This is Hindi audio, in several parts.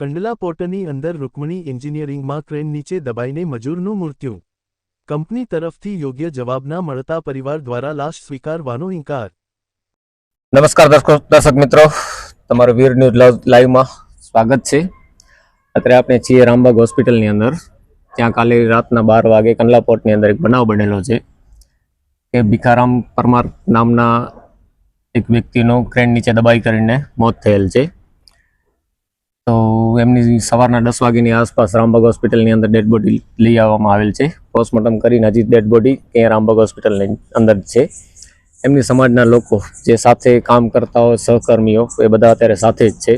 કંડલા પોર્ટની અંદર રૂકમણી એન્જિનિયરિંગમાં ક્રેન નીચે દબાઈને મજૂરનું મૃત્યુ. કંપની તરફથી યોગ્ય જવાબ ના મળતા પરિવાર દ્વારા લાશ સ્વીકારવાનો ઇનકાર. નમસ્કાર દર્શકો, દર્શક મિત્રો. તમારું વીર ન્યૂઝ લાઈવમાં સ્વાગત છે. અત્યારે આપણે છીએ રામબાગ હોસ્પિટલની અંદર. ત્યાં કાલે રાતના બાર વાગે કંડલા પોર્ટની અંદર એક બનાવ બનેલો છે કે ભીખારામ પરમાર નામના એક વ્યક્તિનો ક્રેન નીચે દબાઈ કરીને મોત થયેલ છે. તો એમની સવારના દસ વાગ્યાની આસપાસ રામબાગ હોસ્પિટલની અંદર ડેડ બોડી લઈ આવવામાં આવેલ છે. પોસ્ટમોર્ટમ કરીને હજી ડેડ બોડી ત્યાં રામબાગ હોસ્પિટલની અંદર છે. એમની સમાજના લોકો જે સાથે કામ કરતા હોય, સહકર્મીઓ, એ બધા અત્યારે સાથે જ છે.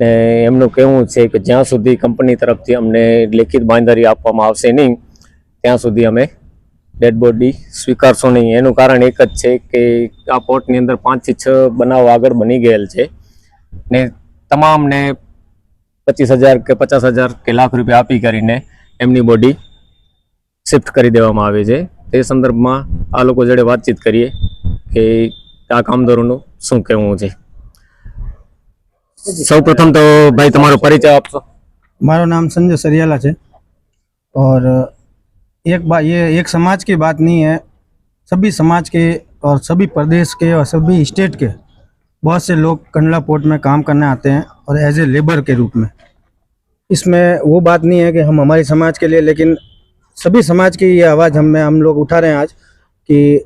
ને એમનું કહેવું છે કે જ્યાં સુધી કંપની તરફથી અમને લેખિત બાંધારી આપવામાં આવશે નહીં, ત્યાં સુધી અમે ડેડ બોડી સ્વીકારશો નહીં. એનું કારણ એક જ છે કે આ પોર્ટની અંદર પાંચથી છ બનાવ આગળ બની ગયેલ છે. ને તમામને પચીસ હજાર કે પચાસ હજાર કે લાખ રૂપિયા આપી કરીને એમની બોડી શિફ્ટ કરી દેવામાં આવે છે તે સંદર્ભમાં આ લોકો જોડે વાતચીત કરીએ કે આ કામદારોનું શું કહેવું છે સૌ પ્રથમ તો ભાઈ તમારો પરિચય આપશો हमारा नाम संजय सरियाला है और एक बात ये एक समाज की बात नहीं है सभी समाज के और सभी प्रदेश के और सभी स्टेट के बहुत से लोग कंडला पोर्ट में काम करने आते हैं और एज ए लेबर के रूप में। इसमें वो बात नहीं है कि हम हमारे समाज के लिए, लेकिन सभी समाज की ये आवाज़ हम में, हम लोग उठा रहे हैं आज कि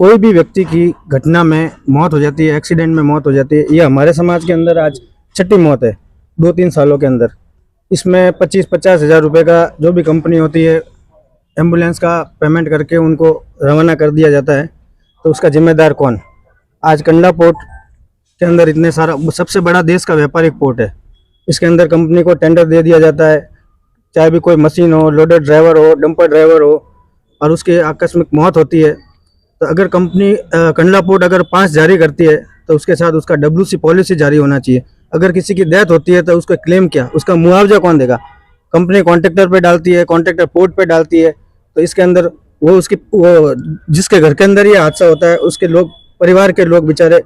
कोई भी व्यक्ति की घटना में मौत हो जाती है एक्सीडेंट में मौत हो जाती है, ये हमारे समाज के अंदर आज छठी मौत है दो तीन सालों के अंदर। इसमें पच्चीस पचास हज़ार रुपये का जो भी कंपनी होती है एंबुलेंस का पेमेंट करके उनको रवाना कर दिया जाता है तो उसका जिम्मेदार कौन? आज कंडला पोर्ट के अंदर इतने सारा, सबसे बड़ा देश का व्यापारिक पोर्ट है। इसके अंदर कंपनी को टेंडर दे दिया जाता है। चाहे भी कोई मशीन हो लोडर ड्राइवर हो, डंपर ड्राइवर हो, और उसकी आकस्मिक मौत होती है तो अगर कंपनी कंडला पोर्ट अगर पास जारी करती है तो उसके साथ उसका डब्ल्यूसी पॉलिसी जारी होना चाहिए। अगर किसी की डेथ होती है तो उसका क्लेम क्या? उसका मुआवजा कौन देगा? कंपनी कॉन्ट्रैक्टर पे डालती है, कॉन्ट्रैक्टर पोर्ट पे डालती है तो इसके अंदर वो उसकी, वो जिसके घर के अंदर ये हादसा होता है, उसके लोग, परिवार के लोग बेचारे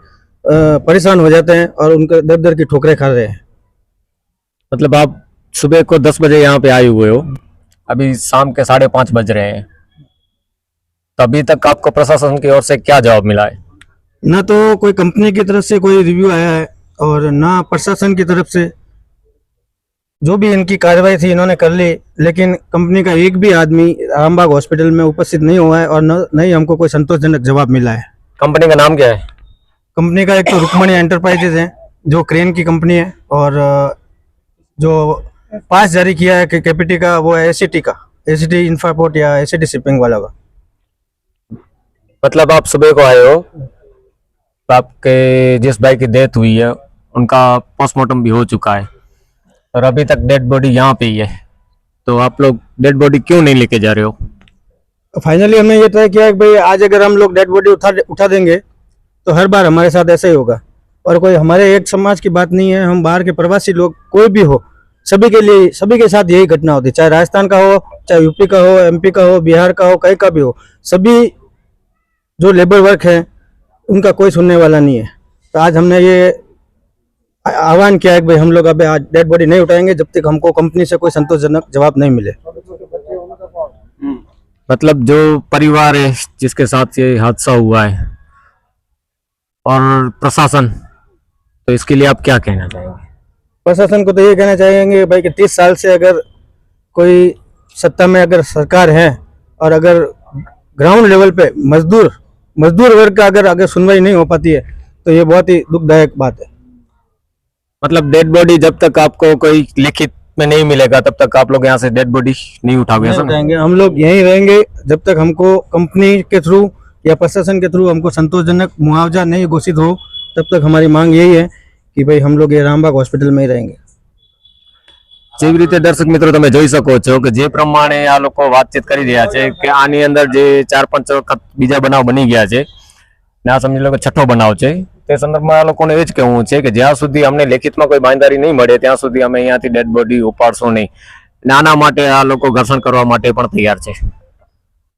परेशान हो जाते हैं और उनके दर दर की ठोकरें खा रहे हैं। मतलब आप सुबह को दस बजे यहाँ पे आए हुए हो। अभी शाम के साढ़े पाँच बज रहे हैं। तो अभी तक आपको प्रशासन की ओर से क्या जवाब मिला है? ना तो कोई कंपनी की तरफ़ से कोई रिव्यू आया है और ना प्रशासन की तरफ़ से। जो भी इनकी कार्रवाई थी इन्होंने कर ली लेकिन कंपनी का एक भी आदमी रामबाग हॉस्पिटल में उपस्थित नहीं हुआ है और न ही हमको कोई संतोषजनक जवाब मिला है। कंपनी का नाम क्या है? कंपनी का एक तो रुकमणी एंटरप्राइजेज है जो क्रेन की कंपनी है और जो पास जारी किया है कि कैपिटी का वो है एसीटी का एसीटी इंफ्रापोर्ट या एसीटी शिपिंग वाला का। मतलब आप सुबह को आए हो तो आपके जिस भाई की डेथ हुई है उनका पोस्टमार्टम भी हो चुका है और अभी तक डेड बॉडी यहाँ पे ही है तो आप लोग डेड बॉडी क्यों नहीं लेके जा रहे हो? फाइनली हमने ये तय किया है कि भाई आज अगर हम लोग डेड बॉडी उठा उठा देंगे तो हर बार हमारे साथ ऐसा ही होगा। और कोई हमारे एक समाज की बात नहीं है, हम बाहर के प्रवासी लोग, कोई भी हो, सभी के लिए, सभी के साथ यही घटना होती है। चाहे राजस्थान का हो, चाहे यूपी का हो, एमपी का हो, बिहार का हो, कहीं का भी हो, सभी जो लेबर वर्क है, उनका कोई सुनने वाला नहीं है। तो आज हमने ये आह्वान किया है कि भाई हम लोग अभी आज डेड बॉडी नहीं उठाएँगे, जब तक हमको कंपनी से कोई संतोषजनक जवाब नहीं मिले। मतलब जो परिवार है, जिसके साथ ये हादसा हुआ है और प्रशासन? तो इसके लिए आप क्या कहना चाहेंगे? प्रशासन को तो ये कहना चाहेंगे भाई कि तीस साल से अगर कोई सत्ता में अगर सरकार है और अगर ग्राउंड लेवल पे मजदूर मजदूर वर्ग का अगर अगर सुनवाई नहीं हो पाती है तो ये बहुत ही दुखदायक बात है। मतलब डेड बॉडी जब तक आपको कोई लिखित में नहीं मिलेगा तब तक आप लोग यहाँ से डेड बॉडी नहीं उठाओगे हम लोग यहीं रहेंगे जब तक हमको कंपनी के थ्रू या प्रशासन के थ्रू हमको संतोषजनक मुआवजा नहीं घोषित हो तब तक हमारी मांग यही है कि भाई हम लोग ये रामबाग हॉस्पिटल में ही रहेंगे જેવી રીતે દર્શક મિત્રો તમે જોઈ શકો છો કે જે પ્રમાણે આ લોકો વાતચીત કરી રહ્યા છે કે આની અંદર જે ચાર પાંચ વખત બીજા બનાવ બની ગયા છે ને આ સમજી લો કે છઠ્ઠો બનાવ છે તે સંદર્ભમાં આ લોકોને એ જ કહેવું છે કે જ્યાં સુધી અમને લેખિતમાં કોઈ બાંયધારી નહીં મળે ત્યાં સુધી અમે અહીંયાથી ડેડ બોડી ઉપાડશું નહીં ને આના માટે આ લોકો ઘર્ષણ કરવા માટે પણ તૈયાર છે